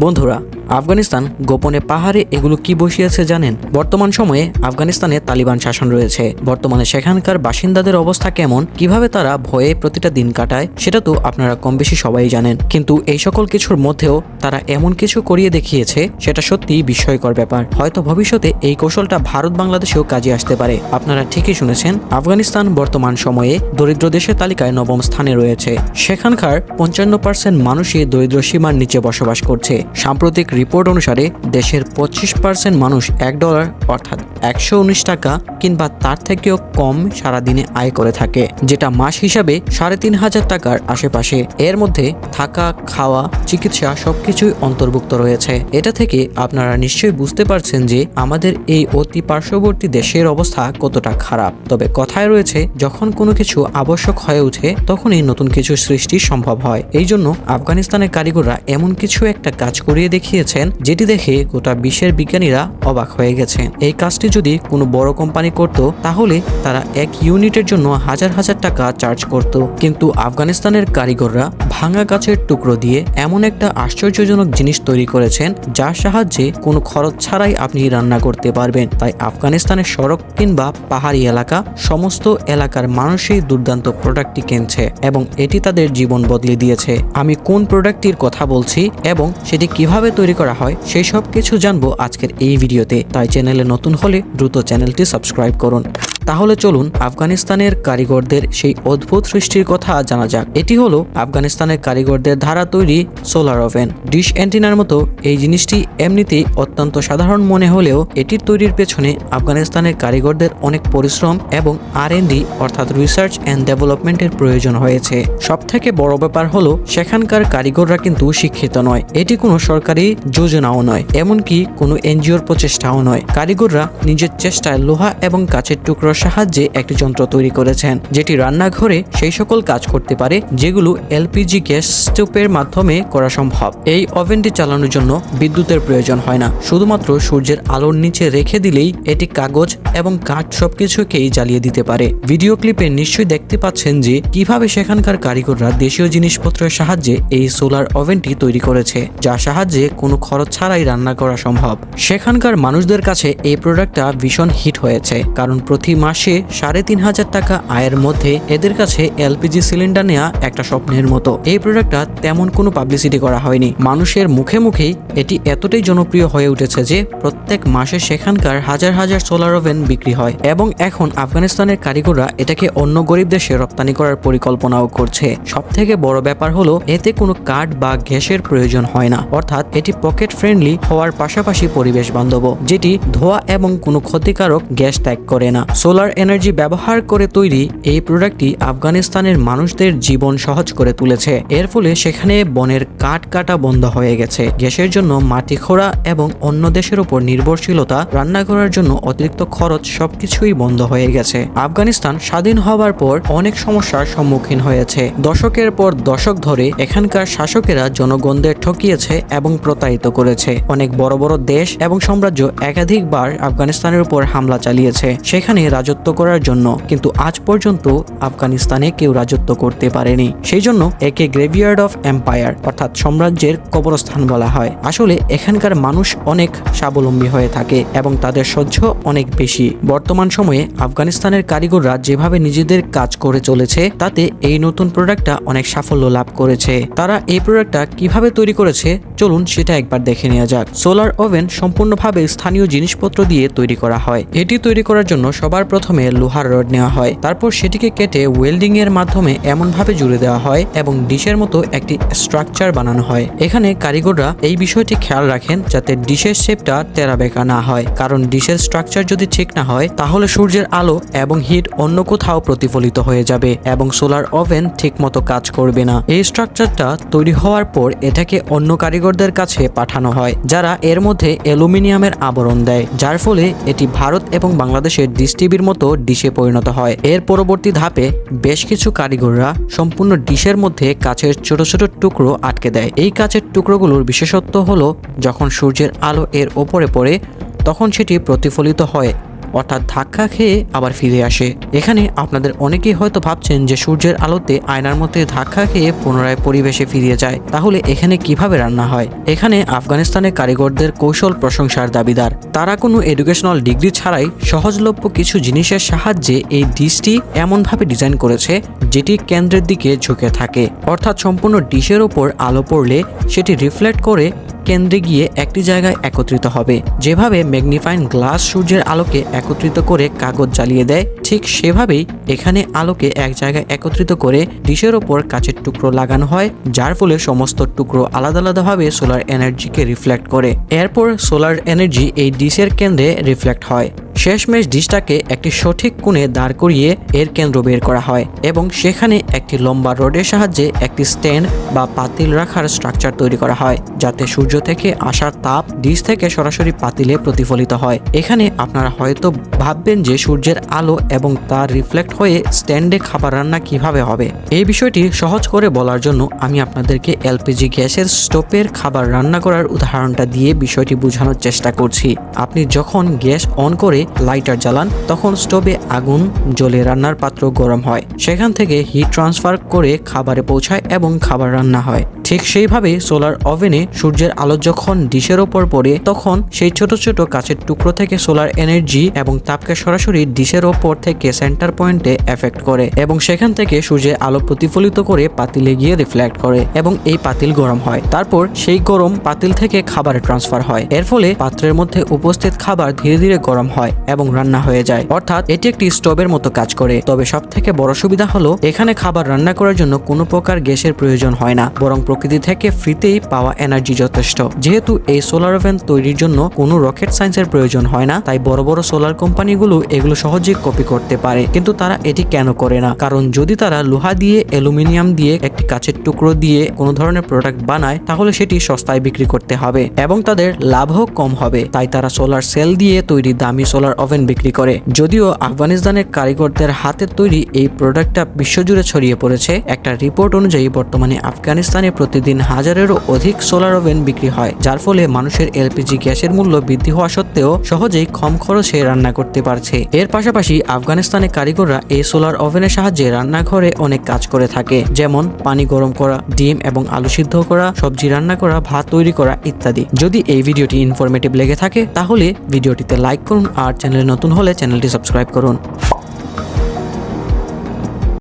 বন্ধুরা, আফগানিস্তান গোপনে পাহাড়ে এগুলো কি বসিয়েছে জানেন? বর্তমান সময়ে আফগানিস্তানে তালিবান শাসন রয়েছে। বর্তমানে সেখানকার বাসিন্দাদের অবস্থা কেমন? কীভাবে তারা ভয়ে প্রতিটা দিন কাটায়? সেটা তো আপনারা কম বেশি সবাই জানেন। কিন্তু এই সকল কিছুর মধ্যেও তারা এমন কিছু করিয়ে দেখিয়েছে, সেটা সত্যিই বিস্ময়কর ব্যাপার। হয়তো ভবিষ্যতে এই কৌশলটা ভারত বাংলাদেশেও কাজে আসতে পারে। আপনারা ঠিকই শুনেছেন, আফগানিস্তান বর্তমান সময়ে দরিদ্র দেশের তালিকায় নবম স্থানে রয়েছে। সেখানকার পঞ্চান্ন পার্সেন্ট মানুষই দরিদ্র সীমার নিচে বসবাস করছে। সাম্প্রতিক রিপোর্ট অনুসারে দেশের পঁচিশ পার্সেন্ট মানুষ এক ডলার, অর্থাৎ একশো উনিশ টাকা কিংবা তার থেকেও কম সারাদিনে আয় করে থাকে, যেটা মাস হিসাবে সাড়ে তিন হাজার টাকার আশেপাশে। এর মধ্যে থাকা, খাওয়া, চিকিৎসা সবকিছুই অন্তর্ভুক্ত রয়েছে। এটা থেকে আপনারা নিশ্চয়ই বুঝতে পারছেন যে আমাদের এই অতি পার্শ্ববর্তী দেশের অবস্থা কতটা খারাপ। তবে কথায় রয়েছে, যখন কোনো কিছু আবশ্যক হয়ে ওঠে, তখনই নতুন কিছু সৃষ্টি সম্ভব হয়। এই জন্য আফগানিস্তানের কারিগররা এমন কিছু একটা কাজ করিয়ে দেখিয়েছেন, যেটি দেখে গোটা বিশ্বের বিজ্ঞানীরা অবাক হয়ে গেছেন এই কাজটি যদি কোনো বড় কোম্পানি করত, তাহলে তারা এক ইউনিটের জন্য হাজার হাজার টাকা চার্জ করত। কিন্তু আফগানিস্তানের কারিগররা ভাঙা গাছের টুকরো দিয়ে এমন একটা আশ্চর্যজনক জিনিস তৈরি করেছেন, যার সাহায্যে কোনো খরচ ছাড়াই আপনি রান্না করতে পারবেন। তাই আফগানিস্তানের সড়ক কিংবা পাহাড়ি এলাকা সমস্ত এলাকার মানুষই দুর্দান্ত প্রোডাক্টটি কিনছে এবং এটি তাদের জীবন বদলে দিয়েছে। আমি কোন প্রোডাক্টটির কথা বলছি এবং সেটি কীভাবে তৈরি করা হয় সেই সব কিছু জানব আজকের এই ভিডিওতে। তাই চ্যানেলে নতুন হলে দ্রুত চ্যানেলটি সাবস্ক্রাইব করুন। তাহলে চলুন আফগানিস্তানের কারিগরদের সেই অদ্ভুত সৃষ্টির কথা জানা যাক। এটি হলো আফগানিস্তানের কারিগরদের ধারা তৈরি সোলার ওভেন। ডিশ অ্যান্টিনার মতো এই জিনিসটি এমনিতেই অত্যন্ত সাধারণ মনে হলেও এটির তৈরির পেছনে আফগানিস্তানের কারিগরদের অনেক পরিশ্রম এবং আর অর্থাৎ রিসার্চ অ্যান্ড ডেভেলপমেন্টের প্রয়োজন হয়েছে। সব থেকে বড় ব্যাপার হলো সেখানকার কারিগররা কিন্তু শিক্ষিত নয়। এটি কোনো সরকারি যোজনাও নয়, এমনকি কোনো এনজিওর প্রচেষ্টাও নয়। কারিগররা নিজের চেষ্টায় লোহা এবং কাচের টুকরোর সাহায্যে একটি যন্ত্র তৈরি করেছেন, যেটি রান্নাঘরে সেই সকল কাজ করতে পারে যেগুলো এলপিজি গ্যাস স্টোভের মাধ্যমে করা সম্ভব। এই ওভেনটি চালানোর জন্য বিদ্যুতের প্রয়োজন হয় না, শুধুমাত্র সূর্যের আলোর নিচে রেখে দিলেই এটি কাগজ এবং কাঠ সবকিছুকেই জ্বালিয়ে দিতে পারে। ভিডিও ক্লিপে নিশ্চয়ই দেখতে পাচ্ছেন যে, কীভাবে সেখানকার কারিগররা দেশীয় জিনিসপত্রের সাহায্যে এই সোলার ওভেনটি তৈরি করেছে, যার সাহায্যে কোনো খরচ ছাড়াই রান্না করা সম্ভব। সেখানকার মানুষদের কাছে এই প্রোডাক্টটা ভীষণ হিট হয়েছে। কারণ প্রতি মাসে সাড়ে তিন হাজার টাকা আয়ের মধ্যে এদের কাছে এলপিজি সিলিন্ডার নেওয়া একটা স্বপ্নের মতো। এই প্রোডাক্টটা তেমন কোনো পাবলিসিটি করা হয়নি। মানুষের মুখে মুখেই এটি এতটাই জনপ্রিয় হয়ে উঠেছে যে প্রত্যেক মাসে সেখানকার হাজার হাজার সোলার ওভেন বিক্রি হয় এবং এখন আফগানিস্তানের কারিগররা এটাকে অন্য গরিব দেশে রপ্তানি করার পরিকল্পনাও করছে। সব থেকে বড় ব্যাপার হলো, এতে কোনো কাঠ বা গ্যাসের প্রয়োজন হয় না। অর্থাৎ এটি পকেট ফ্রেন্ডলি হওয়ার পাশাপাশি পরিবেশ বান্ধব, যেটি ধোয়া এবং কোনো ক্ষতিকারক গ্যাস ত্যাগ করে না। সোলার এনার্জি ব্যবহার করে তৈরি এই প্রোডাক্টটি আফগানিস্তানের মানুষদের জীবন সহজ করে তুলেছে। এর ফলে সেখানে বনের কাঠ কাটা বন্ধ হয়ে গেছে। গ্যাসের জন্য মাটি খোঁড়া এবং অন্য দেশের উপর নির্ভরশীলতা রান্না করার জন্য অতিরিক্ত খরচ সবকিছুই বন্ধ হয়ে গেছে। আফগানিস্তান স্বাধীন হওয়ার পর অনেক সমস্যার সম্মুখীন হয়েছে। দশকের পর দশক ধরে এখানকার শাসকেরা জনগণদের ঠকিয়েছে এবং প্রতারিত করেছে। অনেক বড় বড় দেশ এবং সাম্রাজ্য একাধিকবার আফগানিস্তানের উপর হামলা চালিয়েছে। সেখানে রাজত্ব করার জন্য। কিন্তু আজ পর্যন্ত আফগানিস্তানে কেউ রাজত্ব করতে পারেনি। সেই জন্য একে গ্রেভিয়ার্ড অফ এম্পায়ার অর্থাৎ সাম্রাজ্যের কবরস্থান বলা হয়। আসলে এখানকার মানুষ অনেক স্বাবলম্বী হয়ে থাকে এবং তাদের সহ্য অনেক বেশি। বর্তমান সময়ে আফগানিস্তানের কারিগররা যেভাবে নিজেদের কাজ করে চলেছে, তাতে এই নতুন প্রোডাক্টটা অনেক সাফল্য লাভ করেছে। তারা এই প্রোডাক্টটা কীভাবে তৈরি করেছে, চলুন সেটা একবার দেখে নেওয়া যাক। সোলার ওভেন সম্পূর্ণভাবে স্থানীয় জিনিসপত্র দিয়ে তৈরি করা হয়। এটি তৈরি করার জন্য সবার প্রথমে লোহার রড নেওয়া হয়। তারপর সেটিকে কেটে ওয়েল্ডিং এর মাধ্যমে এমনভাবে জুড়ে দেওয়া হয় এবং ডিশের মতো একটি স্ট্রাকচার বানানো হয়। এখানে কারিগররা এই বিষয়টি খেয়াল রাখেন যাতে ডিশের শেপটা তেরা বেঁকা না হয়। কারণ ডিশের স্ট্রাকচার যদি ঠিক না হয়, তাহলে সূর্যের আলো এবং হিট অন্য কোথাও প্রতিফলিত হয়ে যাবে এবং সোলার ওভেন ঠিকমতো কাজ করবে না। এই স্ট্রাকচারটা তৈরি হওয়ার পর এটাকে অন্য কারিগরদের কাছে পাঠানো হয়, যারা এর মধ্যে অ্যালুমিনিয়ামের আবরণ দেয়, যার ফলে এটি ভারত এবং বাংলাদেশের ডিস টিভির মতো ডিশে পরিণত হয়। এর পরবর্তী ধাপে বেশ কিছু কারিগররা সম্পূর্ণ ডিশের মধ্যে কাচের ছোট ছোট টুকরো আটকে দেয়। এই কাচের টুকরোগুলোর বিশেষত্ব হলো, যখন সূর্যের আলো এর ওপরে পড়ে, তখন সেটি প্রতিফলিত হয় অর্থাৎ ধাক্কা খেয়ে আবার ফিরে আসে। এখানে আপনাদের অনেকেই হয়তো ভাবছেন যে সূর্যের আলোতে আয়নার মধ্যে ধাক্কা খেয়ে পুনরায় পরিবেশে ফিরিয়ে যায়। তাহলে এখানে কীভাবে রান্না হয়? এখানে আফগানিস্তানের কারিগরদের কৌশল প্রশংসার দাবিদার। তারা কোনো এডুকেশনাল ডিগ্রি ছাড়াই সহজলভ্য কিছু জিনিসের সাহায্যে এই ডিশটি এমনভাবে ডিজাইন করেছে, যেটি কেন্দ্রের দিকে ঝুঁকে থাকে। অর্থাৎ সম্পূর্ণ ডিশের ওপর আলো পড়লে সেটি রিফ্লেক্ট করে কেন্দ্রে গিয়ে একটি জায়গায় একত্রিত হবে। যেভাবে ম্যাগনিফাইন গ্লাস সূর্যের আলোকে একত্রিত করে কাগজ জ্বালিয়ে দেয়, ঠিক সেভাবেই এখানে আলোকে এক জায়গায় একত্রিত করে ডিশের ওপর কাচের টুকরো লাগানো হয়, যার ফলে সমস্ত টুকরো আলাদা আলাদাভাবে সোলার এনার্জিকে রিফ্লেক্ট করে। এরপর সোলার এনার্জি এই ডিশের কেন্দ্রে রিফ্লেক্ট হয়। শেষমেশ ডিশটাকে একটি সঠিক কোণে দাঁড় করিয়ে এর কেন্দ্র বের করা হয় এবং সেখানে একটি লম্বা রডের সাহায্যে একটি স্ট্যান্ড বা পাতিল রাখার স্ট্রাকচার তৈরি করা হয়, যাতে সূর্য থেকে আসার তাপ ডিশ থেকে সরাসরি পাতিলে প্রতিফলিত হয়। এখানে আপনারা হয়তো ভাববেন যে সূর্যের আলো এবং তার রিফ্লেক্ট হয়ে স্ট্যান্ডে খাবার রান্না কীভাবে হবে? এই বিষয়টি সহজ করে বলার জন্য আমি আপনাদেরকে এলপিজি গ্যাসের স্টোভের খাবার রান্না করার উদাহরণটা দিয়ে বিষয়টি বোঝানোর চেষ্টা করছি। আপনি যখন গ্যাস অন করে লাইটার জ্বালান, তখন স্টোভে আগুন জ্বলে রান্নার পাত্র গরম হয়। সেখান থেকে হিট ট্রান্সফার করে খাবারে পৌঁছায় এবং খাবার রান্না হয়। ঠিক সেইভাবে সোলার ওভেনে সূর্যের আলো যখন ডিশের ওপর পড়ে, তখন সেই ছোট ছোট কাচের টুকরো থেকে সোলার এনার্জি এবং তাপকে সরাসরি ডিশের ওপর থেকে সেন্টার পয়েন্টে এফেক্ট করে এবং সেখান থেকে সূর্যের আলো প্রতিফলিত করে পাতিলে গিয়ে রিফ্লেক্ট করে এবং এই পাতিল গরম হয়। তারপর সেই গরম পাতিল থেকে খাবারে ট্রান্সফার হয়। এর ফলে পাত্রের মধ্যে উপস্থিত খাবার ধীরে ধীরে গরম হয় এবং রান্না হয়ে যায়। অর্থাৎ এটি একটি স্টোভের মতো কাজ করে। তবে সব থেকে বড় সুবিধা হলো, এখানে খাবার রান্না করার জন্য কোনো প্রকার গ্যাসের প্রয়োজন হয় না, বরং প্রকৃতি থেকে ফ্রিতেই পাওয়া এনার্জি যথেষ্ট। যেহেতু এই সোলার ওভেন তৈরির জন্য কোনো রকেট সায়েন্সের প্রয়োজন হয় না, তাই বড় বড় সোলার কোম্পানিগুলো এগুলো সহজেই কপি করতে পারে। কিন্তু তারা এটি কেন করে না? কারণ যদি তারা লোহা দিয়ে, অ্যালুমিনিয়াম দিয়ে একটি কাচের টুকরো দিয়ে কোনো ধরনের প্রোডাক্ট বানায়, তাহলে সেটি সস্তায় বিক্রি করতে হবে এবং তাদের লাভও কম হবে। তাই তারা সোলার সেল দিয়ে তৈরি দামি সোলার ওভেন বিক্রি করে। যদিও আফগানিস্তানের কারিগরদের হাতের তৈরি এই প্রোডাক্টটা বিশ্বজুড়ে ছড়িয়ে পড়েছে, একটা রিপোর্ট অনুযায়ী বর্তমানে আফগানিস্তানে প্রতিদিন হাজারেরও অধিক সোলার ওভেন বিক্রি হয়, যার ফলে মানুষের এলপিজি গ্যাসের মূল্য বৃদ্ধি হওয়া সত্ত্বেও সহজেই কম খরচে রান্না করতে পারছে। এর পাশাপাশি আফগানিস্তানের কারিগররা এই সোলার ওভেনের সাহায্যে রান্নাঘরে অনেক কাজ করে থাকে, যেমন পানি গরম করা, ডিম এবং আলু সিদ্ধ করা, সবজি রান্না করা, ভাত তৈরি করা ইত্যাদি। যদি এই ভিডিওটি ইনফরমেটিভ লেগে থাকে, তাহলে ভিডিওটিতে লাইক করুন আর চ্যানেলে নতুন হলে চ্যানেলটি সাবস্ক্রাইব করুন।